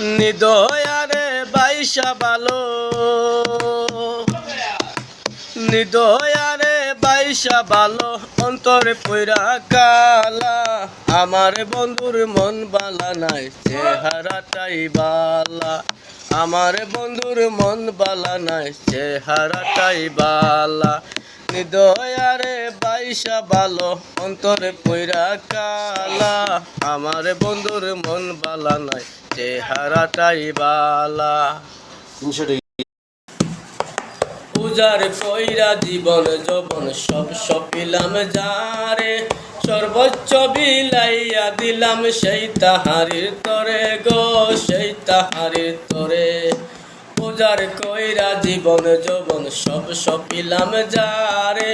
নিদয়ারে বাইশা ভালো নিদয়ারে বাইশা ভালো অন্তরে পৈরা কালা। আমার বন্ধুর মন বালা নাই, চেহারাটাই বালা। আমার বন্ধুর মন বালা নাই, চেহারাটাই বালা। নিদয়ারে বাইশা ভালো অন্তরে পৈরা কালা। আমার বন্ধুর মন বালা নাই, চেহারাটাই বালা। পূজার কইরা জীবন যবন সব সপিলাম যারে, সর্বোচ্চ বিলাইয়া দিলাম সেই তাহারির তরে গো, সেই তাহারির তরে। পূজার কইরা জীবন যবন সব সপিলাম যারে।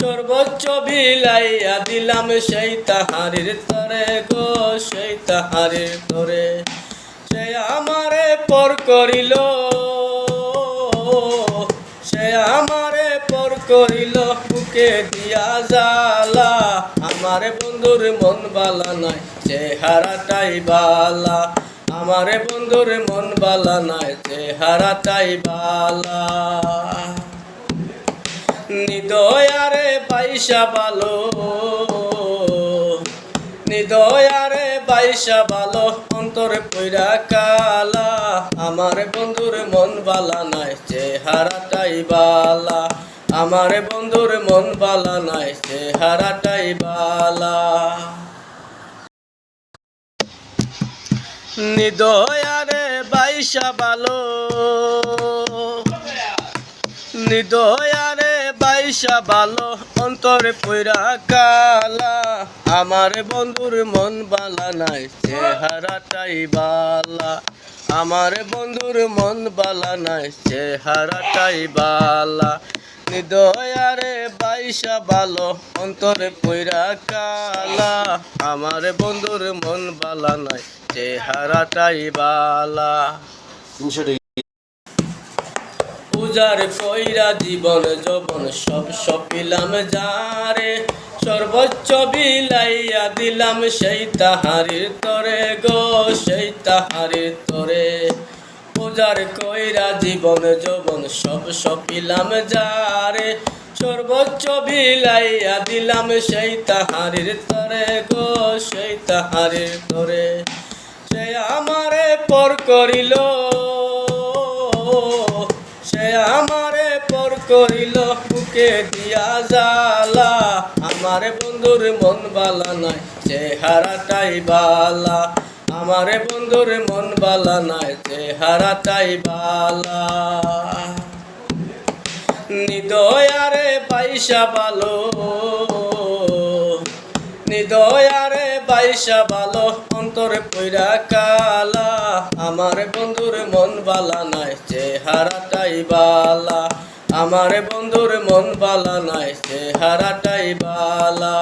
সর্বোচ্চ বিলাইয়া দিলাম সেই তাহারির তরে গো, সেই তাহারির তরে। সে আমারে পর করিল, সে আমারে পর করিল বুকে দিয়া জালা আমারে বন্ধুর মন বালা নাই, চেহারাটাই বালা। আমারে বন্ধুর মন বালা নাই চেহারাটাই বালা। নিদয়ারে বাইশা ভালো নিদয়ারে বাইশা ভালো অন্তরে পইরা কালা। আমার বন্ধুর মন বালা নাই চেহারাটাই বালা। আমার বন্ধুর মন বালা নাই চেহারাটাই বালা। নিদয়ারে বাইশা ভালো নিদয়ারে বাইশা ভালো অন্তরে পৈরা কালা। আমার বন্ধুর মন বালা নাই, চেহারাটাই বালা। আমার বন্ধুর মন বালা নাই, চেহারাটাই বালা। নিদয়ারে বাইশা ভালো অন্তরে পৈরা কালা। আমার বন্ধুর মন বালা নাই, চেহারাটাই বালা। পূজার কইরা জীবন, যবন সব সপিলাম যারে। সর্বোচ্চ বিলাইয়া দিলাম সেই তাহারির তরে গো, সেই তাহারির তরে। পূজার কইরা জীবন যবন সব সপিলাম যারে। সর্বোচ্চ বিলাইয়া দিলাম সেই তাহারির তরে গো, সেই তাহারির তরে। সে আমারে পর করিল, সে আমারে পর করিল, বুকে দিয়া জালা আমারে বন্ধুর মন বালা নাই, চেহারাটাই বালা। আমারে বন্ধুর মন বালা নাই, চেহারাটাই বালা। নিদয়ারে বাইশা ভালো নিদয়ারে বাইশা ভালো অন্তরে পইরা কালা। আমার বন্ধুর মন বালা নাই, চেহারাটাই বালা। আমার বন্ধুর মন বালা নাই চেহারাটাই বালা।